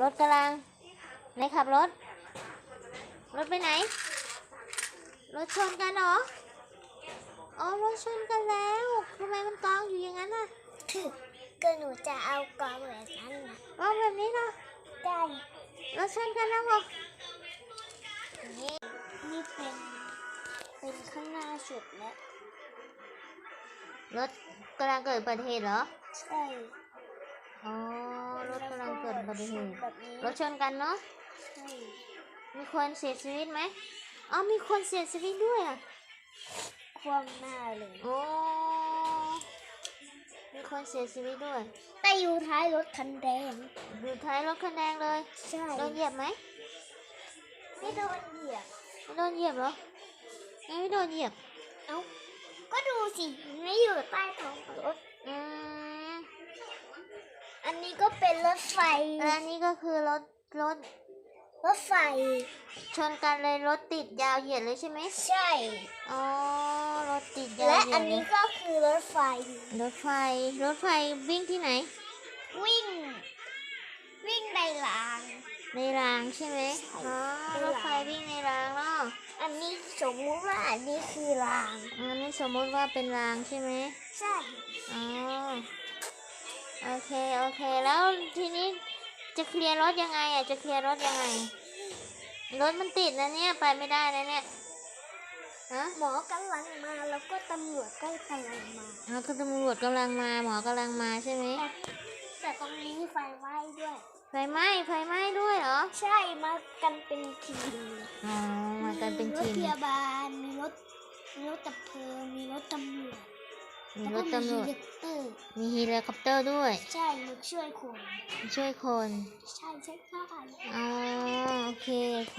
รถกำลังไหนขับรถ รถไปไหน รถชนกันเหรออ๋อรถชนกันแล้วทำไมมันกองอยู่อย่างนั้นน่ะก็หนูจะเอากองแบบนั้นนะกองแบบนี้เหรอได้รถชนกันแล้วเหรอนี่นี่เป็นเป็นข้างหน้าสุดแล้วรถกำลังเกิดอุบัติเหตุเหรอ ใช่อ๋อ บัติเหตุแบบนี้รถชนกันเนาะใช่มีคนเสียชีวิตไหมอ๋อมีคนเสียชีวิตด้วยอะคว่ำหน้าเลยโอ้มีคนเสียชีวิตด้วย แต่อยู่ท้ายรถคันแดงอยู่ท้ายรถคันแดงเลยใช่โดนเหยียบไหมไม่โดนเหยียบไม่โดนเหยียบเหรอยังไม่โดนเหยียบเอ้าก็ดูสิไม่อยู่ใต้ท้องรถอืม อันนี้ก็เป็นรถไฟ และอันนี้ก็คือรถรถรถไฟ ชนกันเลยรถติดยาวเหยียดเลยใช่ไหมใช่ อ๋อรถติดยาวและเหยีอัยนดเลนี้ยก็คือรถไฟ รถไฟรถไฟวิ่งที่ไหน วิ่ง วิ่งในราง ในรางใช่ไหมอ๋อในรรางถไฟวิ่งในรางเนาะอันนี้สมมุติว่าอันนี้คือราง อันนี้สมมติว่าเป็นรางใช่ไหมใช่ อ๋อ โอเค โอเค แล้วทีนี้จะเคลียร์รถยังไงอะ จะเคลียร์รถยังไง รถมันติดนะเนี่ย ไปไม่ได้นะเนี่ยฮะหมอกำลังมาแล้วก็ตำรวจก็กำลังมาอ๋อคือตำรวจกำลังมา หมอกำลังมาใช่ไหมแต่ตรงนี้ไฟไหม้ด้วย ไฟไหม้ ไฟไหม้ด้วยเหรอ ใช่ มากันเป็นทีมอ๋อ มากันเป็นรถทีมพยาบาล มีรถ มีรถดับเพลิง มีรถตำรวจ มีแล้วรก็ถตำรวจมีเฮลิคอปเตอร์มีเฮลิคอปเตอร์ด้วย ใช่มาช่วยคน ช่วยคน ใช่ใช่ใช่อ๋อโอเค โอเค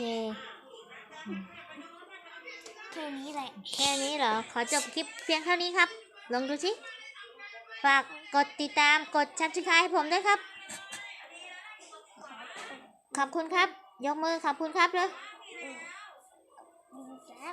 แค่นี้แหละ แค่นี้เหรอ ขอจบคลิปเพียงเท่านี้ครับ ลองดูสิ ฝากกดติดตาม กด subscribe ให้ผมด้วยครับ ขอบคุณครับ ยกมือขอบคุณครับเลยดีแจ๊